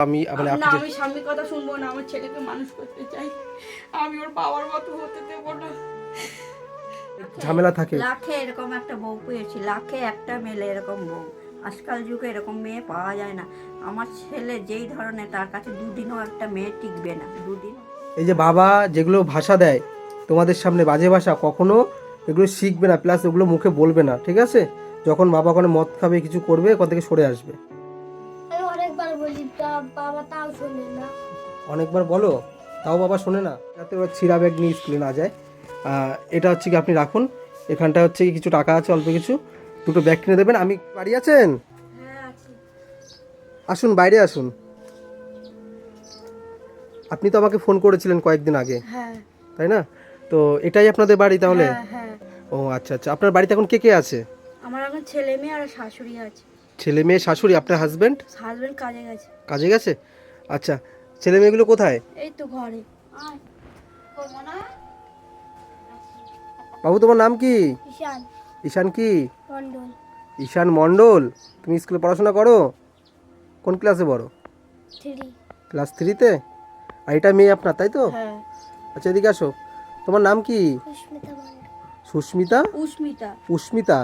আমি মানে আপনি আমি স্বামীর কথা শুনব না আমার ছেলেকে মানুষ করতে চাই। আমি ওর বাবার মতো হতে দেবো না। ঝামেলা থাকে। লাখে এরকম একটা বউ পেয়েছি লাখে একটা মেলে এরকম বউ। আজকাল যুগে এরকম মেয়ে পাওয়া যায় না। আমার ছেলে যেই ধরনের তার কাছে দুদিনও একটা মেয়ে টিকবে না দুদিন এই যে বাবা যেগুলো ভাষা দেয় তোমাদের সামনে বাজে ভাষা কখনো এগুলো শিখবে না প্লাস ওগুলো মুখে বলবে না ঠিক আছে? যখন বাবা ওখানে মদ খাবে কিছু করবে ওখান থেকে সরে আসবে। বলি তা বাবা তাও শোনে না। অনেকবার বলো তাও বাবা শোনে না যাতে ওরা ছিঁড়া ব্যাগ নিয়ে স্কুলে না যায়। এটা হচ্ছে কি আপনি রাখুন এখানটা হচ্ছে কি কিছু টাকা আছে অল্প কিছু। দুটো ব্যাগ কিনে দেবেন আমি বাড়ি আছেন? হ্যাঁ আসুন বাইরে আসুন। আপনি তো আমাকে ফোন করেছিলেন কয়েকদিন আগে। হ্যাঁ। তাই না? তো এটাই আপনাদের বাড়ি তাহলে? হ্যাঁ। ও আচ্ছা আচ্ছা। আপনার বাড়িতে এখন কে কে আছে? আমার এখন ছেলে মেয়ে আর শাশুড়ি আছে। ছেলে মেয়ে শাশুড়ি আপনার হাজবেন্ড হাজবেন্ড কাজে গেছে। কাজে গেছে? আচ্ছা ছেলে মেয়েগুলো কোথায়? এই তো ঘরে। বাবু তোমার নাম কি? ঈশান। ঈশান কি? মন্ডল ঈশান মণ্ডল? তুমি স্কুলে পড়াশোনা করো? কোন ক্লাসে পড়ো? ক্লাস থ্রিতে আর এটা মেয়ে আপনার তাই তো? হ্যাঁ। আচ্ছা এদিকে আসো। তোমার নাম কি? সুস্মিতা সুস্মিতা? উস্মিতা। উস্মিতা।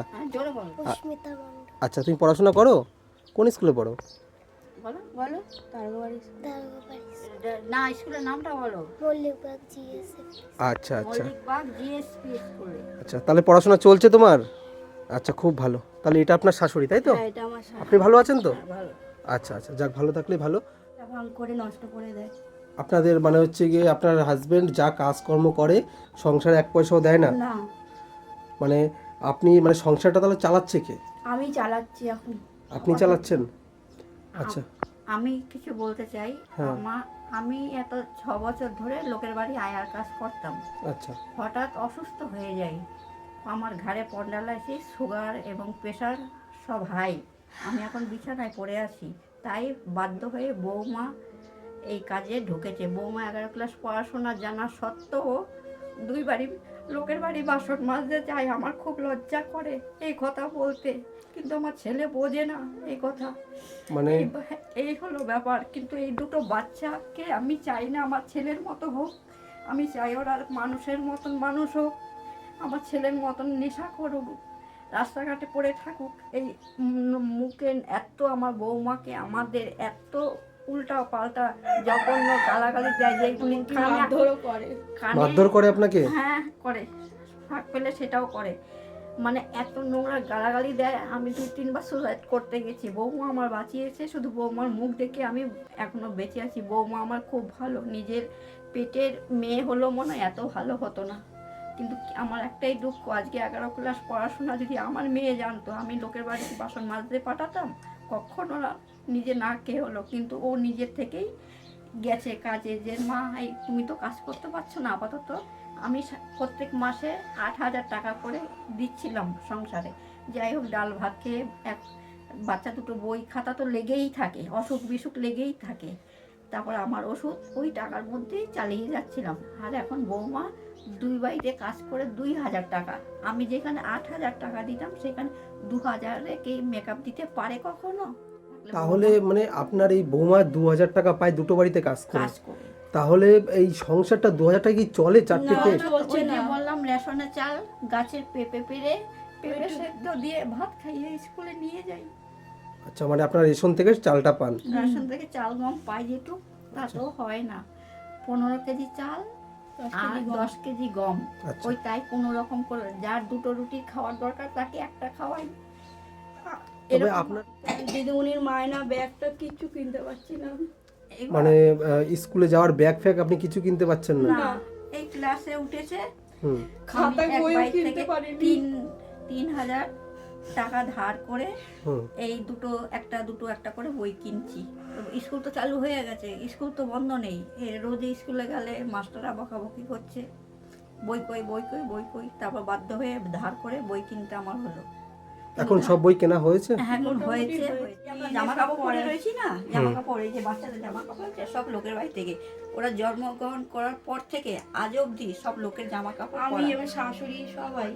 হ্যাঁ, আচ্ছা তুমি পড়াশোনা করো? কোন স্কুলে পড়ো? বলো বলো দারোগাবাড়ি দারোগাবাড়ি না স্কুলের নামটা বলো। মল্লিকবাগ জিএসএফ আচ্ছা আচ্ছা। মল্লিকবাগ জিএসপি স্কুলে। আচ্ছা তাহলে পড়াশোনা চলছে তোমার? আচ্ছা খুব ভালো। তাহলে এটা আপনার শাশুড়ি তাই তো? হ্যাঁ এটা আমার আপনি ভালো আছেন তো? ভালো। আচ্ছা আচ্ছা যাক ভালো থাকলে ভালো। ভাঙ করে নষ্ট করে দেয়। আপনাদের মানে হচ্ছে গিয়ে আপনার হাজবেন্ড যা কাজকর্ম করে সংসারে এক পয়সাও দেয় না? না। মানে আপনি মানে সংসারটা তাহলে চালাচ্ছে কে? আমি চালাচ্ছি এখন। আপনি চালাচ্ছেন? আচ্ছা। আমি কিছু বলতে চাই। হ্যাঁ। আমার আমি এত ছ বছর ধরে লোকের বাড়ি আয়ার কাজ করতাম। আচ্ছা। হঠাৎ অসুস্থ হয়ে যাই। আমার ঘাড়ে পন্ডালাইসিস সুগার এবং প্রেশার সব হাই। আমি এখন বিছানায় পড়ে আছি। তাই বাধ্য হয়ে বৌমা এই কাজে ঢুকেছে। বৌমা এগারো ক্লাস পড়াশোনা জানা সত্ত্বেও দুই বাড়ি লোকের বাড়ি বাসন মাজতে চাই আমার খুব লজ্জা করে এই কথা বলতে। কিন্তু আমার ছেলে বোঝে না এই কথা। মানে? এই হলো ব্যাপার। কিন্তু এই দুটো বাচ্চাকে আমি চাই না আমার ছেলের মতো হোক। আমি চাই ওরা মানুষের মতন মানুষ হোক আমার ছেলের মতন নেশা করুক রাস্তাঘাটে পড়ে থাকুক। এই মুখে এত আমার বৌমাকে আমাদের এত উল্টা পাল্টা জঘন্য গালাগালি দেয় যেগুলি মারধরও করে। মারধর করে আপনাকে? হ্যাঁ করে। ফাঁক পেলে সেটাও করে। মানে এত নোংরা গালাগালি দেয় আমি দুই তিনবার সুসাইড করতে গেছি। বৌমা আমার বাঁচিয়েছে শুধু বৌমার মুখ দেখে আমি এখনও বেঁচে আছি। বৌমা আমার খুব ভালো। নিজের পেটের মেয়ে হলো মনে হয় এত ভালো হতো না। কিন্তু আমার একটাই দুঃখ আজকে এগারো ক্লাস পড়াশোনা যদি আমার মেয়ে জানতো আমি লোকের বাড়িতে বাসন মাজতে পাঠাতাম কখনো না। নিজে না কে হলো, কিন্তু ও নিজের থেকেই গেছে কাজে যে, মা, এই তুমি তো কাজ করতে পারছ না, আপাতত আমি প্রত্যেক মাসে আট হাজার টাকা করে দিচ্ছিলাম সংসারে। যাই হোক, ডাল ভাত খেয়ে এক, বাচ্চা দুটো বই, খাতা তো লেগেই থাকে, অসুখ বিসুখ লেগেই থাকে। তারপর আমার ওষুধ, ওই টাকার মধ্যেই চালিয়ে যাচ্ছিলাম। আর এখন বৌমা দুই বাড়িতে কাজ করে দুই হাজার টাকা। আমি যেখানে আট হাজার টাকা দিতাম, সেখানে দু হাজারে কি মেকআপ দিতে পারে কখনো? তাহলে মানে আপনার এই বৌমা দু হাজার টাকা পায় দুটো বাড়িতে কাজ করে। তাহলে এই সংসারটা দু হাজার টাকা কি চলে চারটে চলছে না। বললাম রেশনের চাল গাছের পেঁপে পেরে পেঁপে সেদ্ধ দিয়ে ভাত খাইয়ে স্কুলে নিয়ে যাই। আচ্ছা মানে আপনার রেশন থেকে চালটা পান? রেশন থেকে চাল গম পাই যেটু তাতেও হয় না। পনেরো কেজি চাল আর দশ কেজি গম। আচ্ছা। ওই তাই কোনো রকম করে। যার দুটো রুটি খাওয়ার দরকার তাকে একটা খাওয়াই। তবে আপনার দিদিমণির মায়না ব্যাগটা কিচ্ছু কিনতে পারছি না। মানে স্কুলে যাওয়ার ব্যাগ ফ্যাগ আপনি কিছু কিনতে পারছেন না? না এই ক্লাসে উঠেছে। বইও বাড়ি কিনতে পারিনি। তিন তিন হাজার টাকা ধার করে হুম। এই দুটো একটা দুটো একটা করে বই কিনছি। স্কুল তো চালু হয়ে গেছে স্কুল তো বন্ধ নেই। এ রোজ স্কুলে গেলে মাস্টাররা বকাবকি করছে। বই কই বই কই বই কই তারপর বাধ্য হয়ে ধার করে বই কিনতে আমার হলো। এখন সব বই কেনা হয়েছে? হ্যাঁ, এখন হয়েছে। জামা কাপড় পরে রয়েছি না? জামা কাপড় এই যে বাচ্চাদের জামা কাপড় সব লোকের বাড়ি থেকে। ওরা জন্মগ্রহণ করার পর থেকে আজ অবধি সব লোকের জামা কাপড় আমি আমার শাশুড়ি সবাই।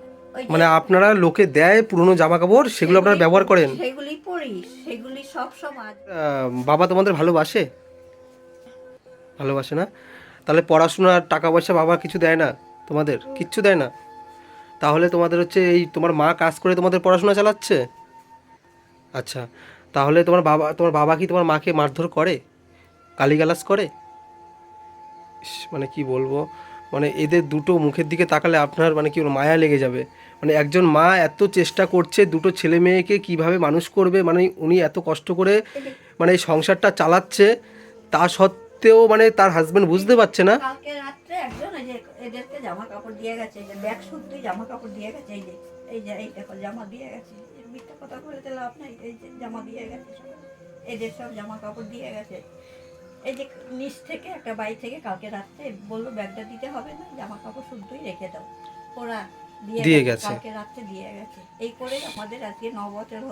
মানে আপনারা লোকে দেয় পুরনো জামা কাপড় সেগুলো আপনারা ব্যবহার করেন? সেগুলি পরি সেগুলি সব আহ, বাবা তোমাদের ভালোবাসে? ভালোবাসে না? তাহলে পড়াশোনার টাকা পয়সা বাবা কিছু দেয় না? তোমাদের? কিচ্ছু দেয় না? তাহলে তোমাদের হচ্ছে এই তোমার মা কাজ করে তোমাদের পড়াশোনা চালাচ্ছে? আচ্ছা তাহলে তোমার বাবা তোমার বাবা কি তোমার মাকে মারধর করে? গালিগালাজ করে? মানে কি বলব? মানে এদের দুটো মুখের দিকে তাকালে আপনার মানে কি মায়া লেগে যাবে। মানে একজন মা এত চেষ্টা করছে দুটো ছেলে মেয়েকে কীভাবে মানুষ করবে? মানে উনি এত কষ্ট করে মানে এই সংসারটা চালাচ্ছে, তা সত্ত্বেও মানে তার হাজব্যান্ড বুঝতে পারছে না। কালকে রাত্রে একজন এই যে এদেরকে জামা কাপড় দিয়ে গেছে এই যে ব্যাগ শুদ্ধই জামা কাপড় দিয়ে গেছে এই যে এই যে এই দেখো জামা দিয়ে গেছে মিথ্যা কথা বলে লাভ নাই এই যে জামা দিয়ে গেছে সব এদের সব জামা কাপড় দিয়ে গেছে। এই যে নিচ থেকে একটা বাড়ি থেকে কালকে রাত্রে বলল ব্যাগটা দিতে হবে না জামা কাপড় শুদ্ধই রেখে দাও। ওরা দিয়ে গেছে। কালকে রাত্রে দিয়ে গেছে। এই করে আমাদের আজকে ন বছর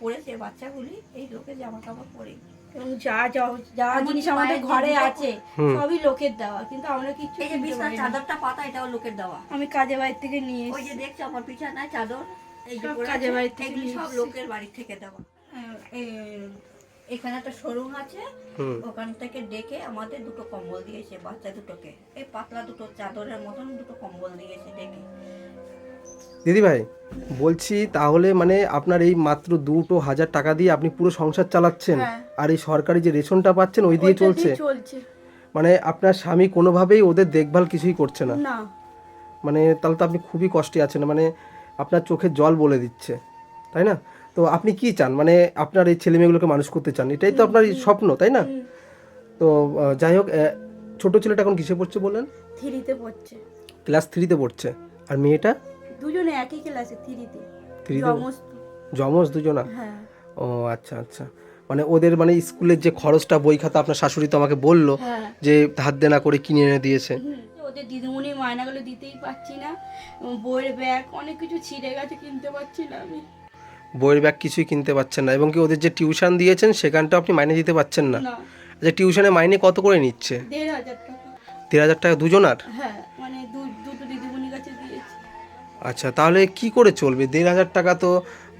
পড়েছে বাচ্চাগুলি এই লোকের জামা কাপড় পরে এবং যা যা যা জিনিস আমাদের ঘরে আছে সবই লোকের দেওয়া কিন্তু আমরা কিচ্ছু এই যে বিছনার। চাদরটা পাতা এটাও লোকের দেওয়া। আমি কাজে বাড়ি থেকে নিয়ে ওই যে দেখছ আমার বিছানায় চাদর এই যে কাজের বাড়ি থেকে সব লোকের বাড়ি থেকে দেওয়া। এখানে একটা শোরুম আছে। ওখান থেকে ডেকে আমাদের দুটো কম্বল দিয়েছে বাচ্চা দুটোকে। এই পাতলা দুটো চাদরের মতন দুটো কম্বল দিয়েছে ডেকে। দিদি ভাই বলছি তাহলে মানে আপনার এই মাত্র দুটো হাজার টাকা দিয়ে আপনি পুরো সংসার চালাচ্ছেন আর এই সরকারি যে রেশনটা পাচ্ছেন ওই দিয়ে চলছে? মানে আপনার স্বামী কোনোভাবেই ওদের দেখভাল কিছুই করছে না। মানে তাহলে তো আপনি খুবই কষ্টে আছেন মানে আপনার চোখে জল বলে দিচ্ছে তাই না? তো আপনি কি চান? মানে আপনার এই ছেলে মেয়েগুলোকে মানুষ করতে চান এটাই তো আপনার স্বপ্ন তাই না? তো যাই হোক ছোট ছেলেটা এখন কিসে পড়ছে বললেন? থ্রিতে পড়ছে। ক্লাস থ্রিতে পড়ছে। আর মেয়েটা? দুজনে একই ক্লাসে থ্রিতে থ্রিতে জমজ দুজনা? হ্যাঁ। ও আচ্ছা আচ্ছা। মানে ওদের মানে স্কুলের যে খরচটা বই খাতা আপনার শাশুড়ি তো আমাকে বলল হ্যাঁ। যে ধার দেনা করে কিনে এনে দিয়েছে। হুম, ওদের দিদিমণি মায়নাগুলো দিতেই পারছি না। উম, বইয়ের ব্যাগ অনেক কিছু ছিঁড়ে গেছে কিনতে পারছি না আমি। বইয়ের ব্যাগ কিছুই কিনতে পারছেন না। এবং কি ওদের যে টিউশন দিয়েছেন সেখানটা আপনি মাইনে দিতে পারছেন না? না। আচ্ছা টিউশনে মাইনে কত করে নিচ্ছে? দেড় হাজার টাকা। দেড় হাজার টাকা দুজনার? হ্যাঁ। আচ্ছা তাহলে কি করে চলবে? দেড় হাজার টাকা তো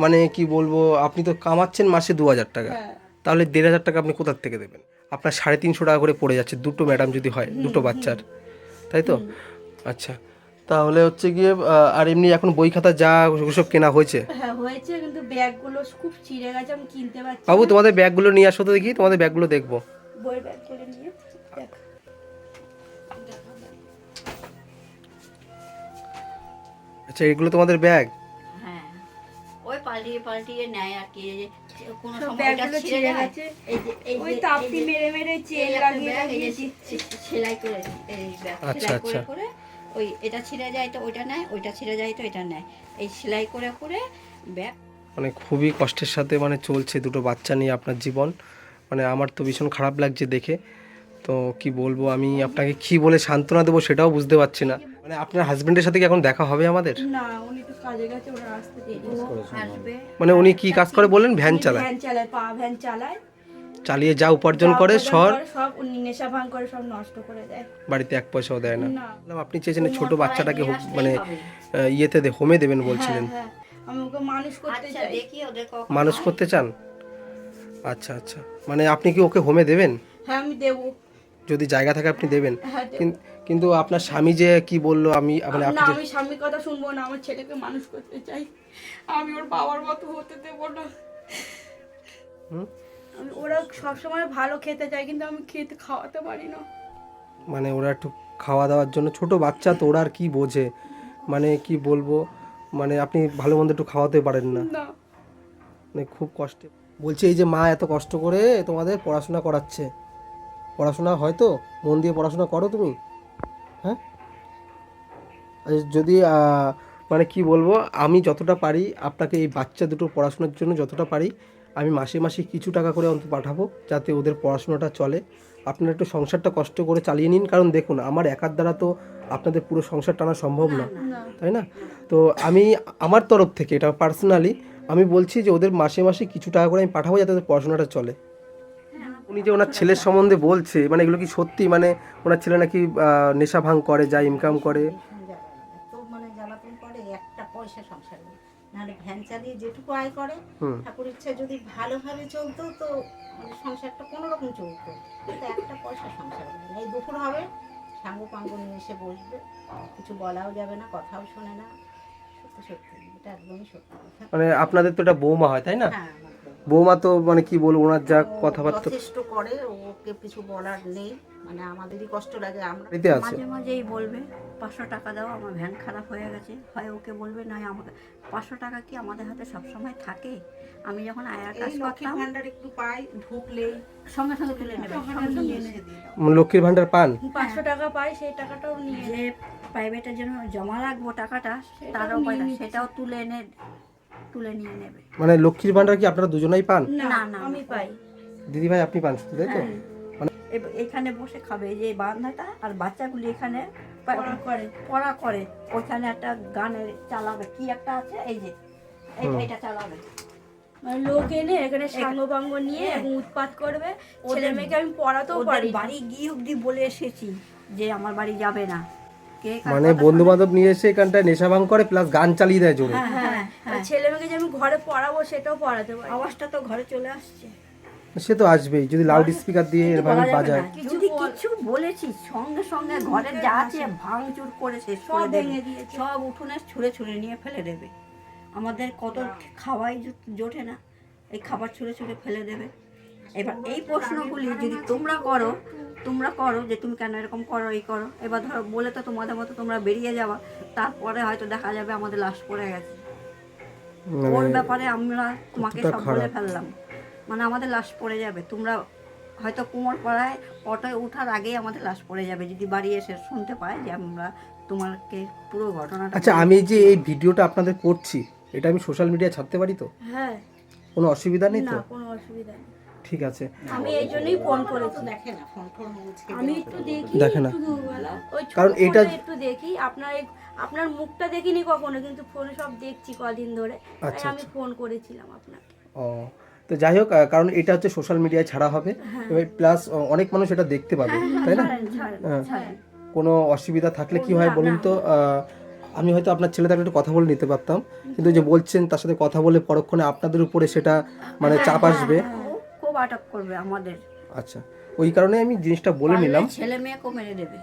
মানে কি বলব আপনি তো কামাচ্ছেন মাসে দু হাজার টাকা। হ্যাঁ। তাহলে দেড় হাজার টাকা আপনি কোথার থেকে দেবেন? আপনার সাড়ে তিনশো টাকা করে পড়ে যাচ্ছে দুটো ম্যাডাম যদি হয় দুটো বাচ্চার। তাই তো? আচ্ছা তাহলে হচ্ছে গিয়ে আর এমনি এখন বই খাতা যা সব কেনা হয়েছে? হ্যাঁ হয়েছে কিন্তু ব্যাগগুলো খুব ছিঁড়ে গেছে আমি কিনতে পারছি বাবু তোমাদের ব্যাগগুলো নিয়ে আসো তো দেখি তোমাদের ব্যাগগুলো দেখব। বইয়ের ব্যাগগুলো নিয়ে দেখ। আচ্ছা এগুলো তোমাদের ব্যাগ? হ্যাঁ। ওই পাল্টিয়ে পাল্টিয়ে নেয় আর কি কোনো ছিঁড়ে গেছে। এই যে ওই যে- তাপ্তি এই যে- মেরে মেরে এই লাগিয়ে ব্যাগ, এই যে লাগিয়ে সেলাই করে এই ব্যাগ আচ্ছা, সেলাই করে আচ্ছা। করে ওই এটা ছিঁড়ে যায় তো ওইটা নেয় ওইটা ছিঁড়ে যায় তো এটা নেয়। এই সেলাই করে করে ব্যাগ। মানে খুবই কষ্টের সাথে মানে চলছে দুটো বাচ্চা নিয়ে আপনার জীবন। মানে আমার তো ভীষণ খারাপ লাগছে দেখে। তো কি বলব আমি আপনাকে কি বলে সান্ত্বনা দেবো সেটাও বুঝতে পারছি না। মানে আপনার হাজবেন্ডের সাথে কি এখন দেখা হবে আমাদের? না উনি তো কাজে গেছে ওরা আসতে দেরি আসবে। মানে উনি কি কাজ করে বললেন? ভ্যান চালায়। ভ্যান চালায় পা ভ্যান চালায়। চালিয়ে যা উপার্জন করে করে সব উনি নেশা ভাঙ করে সব নষ্ট করে দেয়। বাড়িতে এক পয়সাও দেয় না। না। আপনি চেয়েছেন ছোট বাচ্চাটাকে মানে ইয়েতে দে হোমে দেবেন বলছিলেন। হ্যাঁ, হ্যাঁ। আমি ওকে মানুষ করতে আচ্ছা চাই। দেখি ওদের কখন মানুষ করতে চান? আচ্ছা আচ্ছা। মানে আপনি কি ওকে হোমে দেবেন? হ্যাঁ আমি দেবো। যদি জায়গা থাকে আপনি দেবেন। হ্যাঁ দেবো। কিন- কিন্তু আপনার স্বামী যে কি বলল আমি মানে আপনি না আমি স্বামীর কথা শুনব না আমার ছেলেকে মানুষ করতে চাই। আমি ওর বাবার মতো হতে দেবো না? আমি ওরা সবসময় ভালো খেতে চায় কিন্তু আমি খেতে খাওয়াতে পারি না। মানে ওরা একটু খাওয়া দাওয়ার জন্য ছোট বাচ্চা তো ওরা আর কি বোঝে? মানে কি বলব? মানে আপনি ভালো মন্দ একটু খাওয়াতে পারেন না। না। মানে খুব কষ্টে। বলছি এই যে মা এত কষ্ট করে তোমাদের পড়াশোনা করাচ্ছে। পড়াশোনা হয়তো মন দিয়ে পড়াশোনা করো তুমি? হ্যাঁ? যদি মানে কি বলব আমি যতটা পারি আপনাকে এই বাচ্চা দুটো পড়াশোনার জন্য যতটা পারি আমি মাসে মাসে কিছু টাকা করে অন্তত পাঠাবো যাতে ওদের পড়াশোনাটা চলে। আপনারা একটু সংসারটা কষ্ট করে চালিয়ে নিন কারণ দেখুন আমার একার দ্বারা তো আপনাদের পুরো সংসার টানা সম্ভব না। তাই না? তো আমি আমার তরফ থেকে এটা পার্সোনালি আমি বলছি যে ওদের মাসে মাসে কিছু টাকা করে আমি পাঠাবো যাতে ওদের পড়াশোনাটা চলে। উনি যে ওনার ছেলের সম্বন্ধে বলছে মানে এগুলো কি সত্যি? মানে ওনার ছেলে নাকি নেশা ভাঙ করে যা ইনকাম করে? তো মানে জ্বালাতন করে একটা পয়সা সংসার নাহলে ভ্যান চালিয়ে যেটুকু আয় করে ঠাকুর ইচ্ছা যদি ভালোভাবে চলতো তো মানে সংসারটা কোনো রকম চলতো। কিন্তু একটা পয়সা সংসার এই দুপুর হবে সাঙ্গ পাঙ্গ নিয়ে এসে বসবে। কিছু বলাও যাবে না কথাও শোনে না। সত্যি সত্যি এটা একদমই সত্যি মানে আপনাদের তো এটা বৌমা হয় তাই না? হ্যাঁ। বৌমা তো মানে কি বলব ওনার যা কথাবার্তা। যথেষ্ট করে ওকে কিছু বলার নেই। মানে আমাদেরই কষ্ট লাগে আমরা আছে? মাঝে মাঝেই বলবে পাঁচশো টাকা দাও আমার ভ্যান খারাপ হয়ে গেছে। হয় ওকে বলবে নয় আমাকে পাঁচশো টাকা কি আমাদের হাতে সবসময় থাকে? আমি যখন আয়ার কাজ করতাম ভান্ডার একটু পাই ঢুকলেই সঙ্গে সঙ্গে তুলে নেবে মানে লক্ষ্মীর ভান্ডার পান? পাঁচশো টাকা পাই সেই টাকাটাও নিয়ে যে প্রাইভেটের জন্য জমা রাখব টাকাটা তার নিয়ে সেটাও তুলে এনে তুলে নিয়ে নেবে। মানে লক্ষ্মীর ভান্ডার কি আপনারা দুজনেই পান? না না, আমি পাই। দিদি ভাই আপনি পান শুধু তাই তো? হ্যাঁ। এখানে বসে খাবে যে বান্ধাটা আর বাচ্চাগুলি এখানে পড়া করে। পড়া করে। ওখানে একটা গানের চালাবে। কি একটা আছে? এই যে। এটা চালাবে। মানে লোক এনে এখানে সাঙ্গ নিয়ে হ্যাঁ। এবং উৎপাত করবে। ছেলে মেয়েকে আমি পড়াতেও পারি। বাড়ি গিয়ে অব্দি বলে এসেছি যে আমার বাড়ি যাবে না। কে মানে বন্ধু বান্ধব নিয়ে এসে এখানটায় নেশা ভাঙ করে প্লাস গান চালিয়ে দেয় জোরে। হ্যাঁ হ্যাঁ। ছেলে মেয়েকে যে আমি ঘরে পড়াবো সেটাও পড়াতে পারি। আওয়াজটা তো ঘরে চলে আসছে। সে তো আসবেই যদি লাউড স্পিকার দিয়ে এরভাবে বাজায়। কিছু যদি কিছু বলেছি সঙ্গে সঙ্গে ঘরে যা আছে। ভাঙচুর করে শেষ সব ভেঙে দিয়েছে। সব উঠোনে ছুঁড়ে ছুঁড়ে নিয়ে ফেলে দেবে। আমাদের কত খাওয়াই জোটে না এই খাবার ছুঁড়ে ছুঁড়ে ফেলে দেবে। এবার এই প্রশ্নগুলি যদি তোমরা করো তোমরা করো যে তুমি কেন এরকম করো এই করো। এবার ধরো বলে তো তোমাদের মতো তোমরা বেরিয়ে যাওয়া তারপরে হয়তো দেখা যাবে আমাদের লাশ পড়ে গেছে। ওর মানে ব্যাপারে আমরা তোমাকে সব বলে ফেললাম। মানে আমাদের লাশ পড়ে যাবে। তোমরা হয়তো কুমোর পাড়ায় অটোয় ওঠার আগেই আমাদের লাশ পড়ে যাবে। যদি বাড়ি এসে শুনতে পায় যে আমরা তোমাকে পুরো ঘটনাটা আচ্ছা আমি যে এই ভিডিওটা আপনাদের করছি এটা আমি সোশ্যাল মিডিয়ায় ছাড়তে পারি তো? হ্যাঁ। কোনো অসুবিধা নেই তো? না কোনো অসুবিধা নেই। ঠিক আছে। আমি এই জন্যই ফোন করেছি। দেখে না ফোন ফোন আমি একটু দেখি দেখে না। কারণ এটা- একটু দেখি। আপনার আপনার মুখটা দেখিনি কখনো কিন্তু ফোনে সব দেখছি কদিন ধরে। তাই আচ্ছা, আমি ফোন করেছিলাম আপনাকে। ও তো যাই হোক কারণ এটা হচ্ছে সোশ্যাল মিডিয়ায় ছাড়া হবে। এবার প্লাস অনেক মানুষ এটা দেখতে পাবে তাই না? ছাড়েন, হ্যাঁ। ছাড়েন। কোনো অসুবিধা থাকলে কি হয় বলুন তো? আমি হয়তো আপনার ছেলে একটু কথা বলে নিতে পারতাম কিন্তু যে বলছেন তার সাথে কথা বলে পরক্ষণে আপনাদের উপরে সেটা মানে চাপ আসবে। খুব আটক করবে আমাদের। আচ্ছা ওই কারণে আমি জিনিসটা বলে নিলাম। ছেলে মেয়েকেও মেরে দেবে।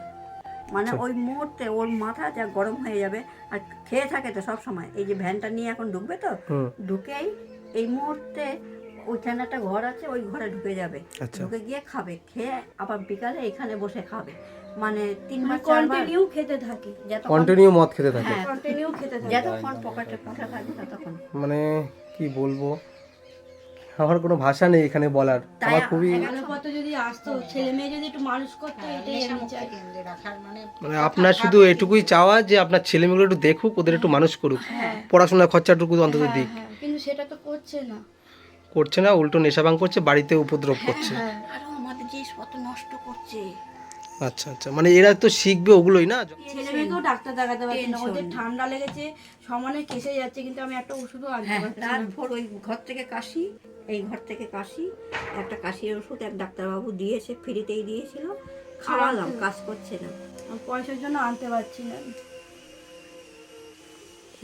মানে আচ্ছা। ওই মুহূর্তে ওর মাথা যা গরম হয়ে যাবে আর খেয়ে থাকে তো সব সময়। এই যে ভ্যানটা নিয়ে এখন ঢুকবে তো ঢুকেই এই মুহূর্তে ওইখানে একটা ঘর আছে ওই ঘরে ঢুকে যাবে। আচ্ছা। ঢুকে গিয়ে খাবে খেয়ে আবার বিকালে এখানে বসে খাবে। মানে তিনবার চারবার কন্টিনিউ খেতে থাকি যতক্ষণ কন্টিনিউ মদ খেতে থাকে। হ্যাঁ কন্টিনিউ খেতে থাকি। যতক্ষণ পকেটে পয়সা থাকবে ততক্ষণ। মানে কি বলব? আমার কোনো ভাষা নেই এখানে বলার। আমার খুবই যদি আসতো ছেলে মেয়ে যদি একটু মানুষ করতো এটাই আমি চাই। কেন্দ্রে রাখার মানে মানে আপনার শুধু এটুকুই চাওয়া যে আপনার ছেলেমেয়েগুলো একটু দেখুক ওদের একটু মানুষ করুক। হ্যাঁ। পড়াশোনার খরচাটুকু অন্তত হ্যাঁ, দিক। হ্যাঁ, কিন্তু সেটা তো করছে না। করছে না উল্টো নেশাবাং করছে বাড়িতে উপদ্রব করছে। আরও আমাদের জিনিসপত্র নষ্ট করছে। আচ্ছা আচ্ছা। মানে এরা তো শিখবে ওগুলোই না? ছেলে মেয়েকেও ডাক্তার দেখাতে পারছি না। ওদের ঠান্ডা লেগেছে সমানে কেসে যাচ্ছে কিন্তু আমি একটা ওষুধও আনতে পারছি তারপর ওই ঘর থেকে কাশি এই ঘর থেকে কাশি একটা কাশির ওষুধ এক ডাক্তারবাবু দিয়েছে ফ্রিতেই দিয়েছিল। খাওয়ালাম কাজ করছে না। পয়সার জন্য আনতে পারছি না।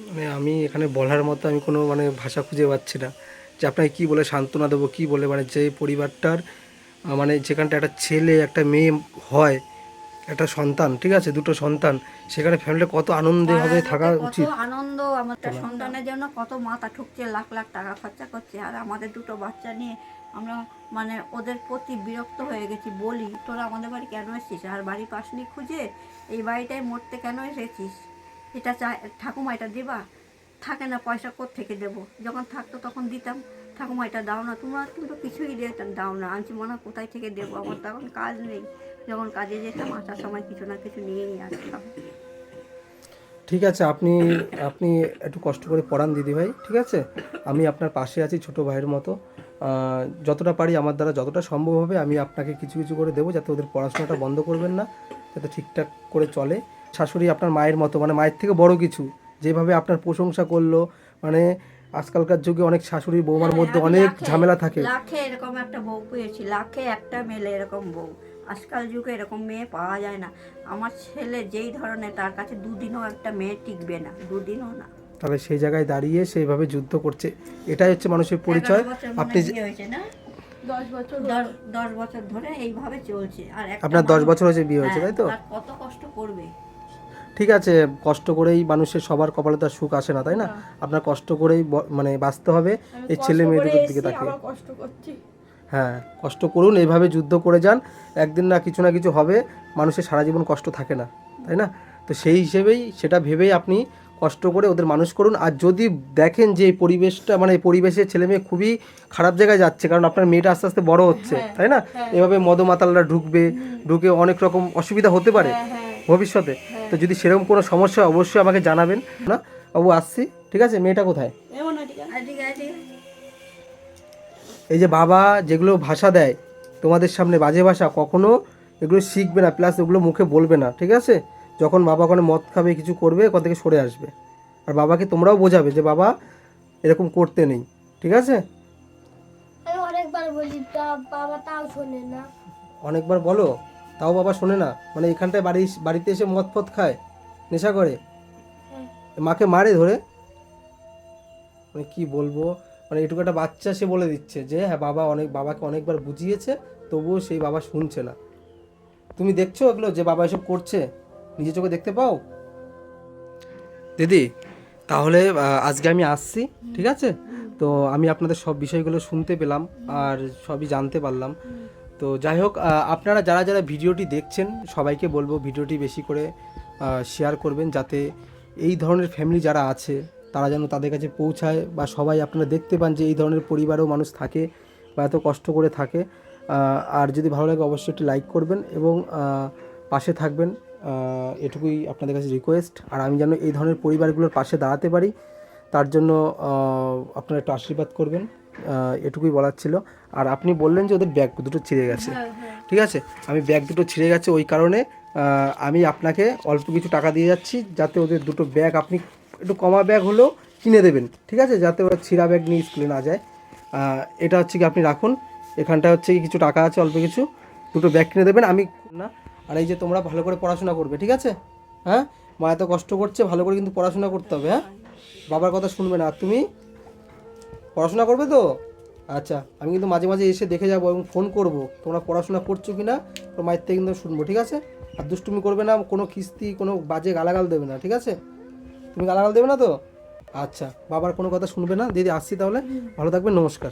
মানে আমি এখানে বলার মতো আমি কোনো মানে ভাষা খুঁজে পাচ্ছি না। যে আপনাকে কী বলে সান্ত্বনা দেবো কী বলে? মানে যে পরিবারটার মানে যেখানটা একটা ছেলে একটা মেয়ে হয় একটা সন্তান ঠিক আছে? দুটো সন্তান। সেখানে ফ্যামিলি কত আনন্দে ভাবে থাকা উচিত। আনন্দ আমাদের সন্তানের জন্য কত মাথা ঠুকছে লাখ লাখ টাকা খরচা করছে। আর আমাদের দুটো বাচ্চা নিয়ে আমরা মানে ওদের প্রতি বিরক্ত হয়ে গেছি বলি তোরা আমাদের বাড়ি কেন এসেছিস? আর বাড়ি পাসনি খুঁজে? এই বাড়িটায় মরতে কেন এসেছিস? এটা চাই ঠাকুমা এটা দিবা? থাকে না পয়সা থেকে দেবো? যখন থাকতো তখন দিতাম। ঠাকুমা এটা দাও না তোমরা কিন্তু কিছুই দিয়ে দাও না। আনছি মনে হয় কোথায় থেকে দেবো? আমার তখন কাজ নেই। যখন কাজে যেতাম আসার সময় কিছু না কিছু নিয়েই আসতাম। ঠিক আছে আপনি আপনি একটু কষ্ট করে পড়ান দিদিভাই ঠিক আছে? আমি আপনার পাশে আছি ছোট ভাইয়ের মতো। যতটা পারি আমার দ্বারা যতটা সম্ভব হবে আমি আপনাকে কিছু কিছু করে দেবো যাতে ওদের পড়াশোনাটা বন্ধ করবেন না যাতে ঠিকঠাক করে চলে। শাশুড়ি আপনার মায়ের মতো মানে মায়ের থেকে বড় কিছু। যেভাবে আপনার প্রশংসা করল মানে আজকালকার যুগে অনেক শাশুড়ি বৌমার মধ্যে হ্যাঁ, অনেক ঝামেলা থাকে। লাখে এরকম একটা বউ পেয়েছি লাখে একটা মেলে এরকম বউ। আজকাল যুগে এরকম মেয়ে পাওয়া যায় না। আমার ছেলে যেই ধরনের তার কাছে দুদিনও একটা মেয়ে টিকবে না দুদিনও না। তাহলে সেই জায়গায় দাঁড়িয়ে সেইভাবে যুদ্ধ করছে এটাই হচ্ছে মানুষের পরিচয়। আপনি হয় হয়েছে না? দশ বছর ধরে এইভাবে চলছে। আর আপনার দশ বছর হয়েছে বিয়ে হয়েছে হ্যাঁ, তাই তো? কত কষ্ট করবে? ঠিক আছে কষ্ট করেই মানুষের সবার কপালে তার সুখ আসে না তাই না? আপনার কষ্ট করেই ব- মানে বাঁচতে হবে এই ছেলে মেয়েদের দিকে তাকে কষ্ট করছি। হ্যাঁ কষ্ট করুন এইভাবে যুদ্ধ করে যান। একদিন না কিছু না কিছু হবে মানুষের সারা জীবন কষ্ট থাকে না তাই না? তো সেই হিসেবেই সেটা ভেবেই আপনি কষ্ট করে ওদের মানুষ করুন। আর যদি দেখেন যে এই পরিবেশটা মানে এই পরিবেশের ছেলে মেয়ে খুবই খারাপ জায়গায় যাচ্ছে কারণ আপনার মেয়েটা আস্তে আস্তে বড় হচ্ছে হ্যাঁ, তাই না? হ্যাঁ। এভাবে মদমাতালরা ঢুকবে ঢুকে অনেক রকম অসুবিধা হতে পারে হ্যাঁ ভবিষ্যতে। তো যদি সেরকম কোনো সমস্যা অবশ্যই আমাকে জানাবেন। না বাবু আসছি ঠিক আছে? মেয়েটা কোথায়? এই যে বাবা যেগুলো ভাষা দেয় তোমাদের সামনে বাজে ভাষা কখনো এগুলো শিখবে না প্লাস ওগুলো মুখে বলবে না ঠিক আছে? যখন বাবা ওখানে মদ খাবে কিছু করবে ওখান থেকে সরে আসবে। আর বাবাকে তোমরাও বোঝাবে যে বাবা এরকম করতে নেই ঠিক আছে? অনেকবার বলি তাও বাবা শোনে না? মানে এখানটায় বাড়ি বাড়িতে এসে মদ ফদ খায় নেশা করে? হ্যাঁ। মাকে মারে ধরে? মানে কি বলব? মানে এটুকু একটা বাচ্চা সে বলে দিচ্ছে যে হ্যাঁ বাবা অনেক, বাবাকে অনেকবার বুঝিয়েছে, তবুও সেই বাবা শুনছে না। তুমি দেখছ এগুলো যে বাবা এসব করছে? নিজে চোখে দেখতে পাও? দিদি, তাহলে আজকে আমি আসছি, ঠিক আছে? তো আমি আপনাদের সব বিষয়গুলো শুনতে পেলাম আর সবই জানতে পারলাম। তো যাই হোক আপনারা যারা যারা ভিডিওটি দেখছেন, সবাইকে বলব ভিডিওটি বেশি করে শেয়ার করবেন যাতে এই ধরনের ফ্যামিলি যারা আছে তারা যেন তাদের কাছে পৌঁছায় বা সবাই আপনারা দেখতে পান যে এই ধরনের পরিবারেও মানুষ থাকে বা এত কষ্ট করে থাকে। আর যদি ভালো লাগে অবশ্যই একটি লাইক করবেন এবং পাশে থাকবেন। এটুকুই আপনাদের কাছে রিকোয়েস্ট আর আমি যেন এই ধরনের পরিবারগুলোর পাশে দাঁড়াতে পারি তার জন্য আপনারা একটু আশীর্বাদ করবেন। এটুকুই বলার ছিল। আর আপনি বললেন যে ওদের ব্যাগ দুটো ছিঁড়ে গেছে। হ্যাঁ হ্যাঁ। ঠিক আছে? আমি ব্যাগ দুটো ছিঁড়ে গেছে ওই কারণে আমি আপনাকে অল্প কিছু টাকা দিয়ে যাচ্ছি যাতে ওদের দুটো ব্যাগ আপনি একটু কমা ব্যাগ হলেও কিনে দেবেন, ঠিক আছে? যাতে ওরা ছিঁড়া ব্যাগ নিয়ে স্কুলে না যায়। এটা হচ্ছে কি আপনি রাখুন, এখানটা হচ্ছে কিছু টাকা আছে, অল্প কিছু, দুটো ব্যাগ কিনে দেবেন। আমি না, আর এই যে তোমরা ভালো করে পড়াশোনা করবে, ঠিক আছে? হ্যাঁ? মা এত কষ্ট করছে, ভালো করে কিন্তু পড়াশোনা করতে হবে হ্যাঁ? বাবার কথা শুনবে না। তুমি? পড়াশোনা করবে তো? আচ্ছা আমি কিন্তু মাঝে মাঝে এসে দেখে যাব এবং ফোন করব, তোমরা পড়াশোনা করছ কি না? তোর মায়ের থেকে কিন্তু শুনব, ঠিক আছে? আর দুষ্টুমি করবে না, কোনো কিস্তি, কোনো বাজে গালাগাল দেবে না, ঠিক আছে? তুমি গালাগাল দেবে না তো? আচ্ছা বাবার কোনো কথা শুনবে না। দিদি, আসছি তাহলে। ভালো থাকবে নমস্কার।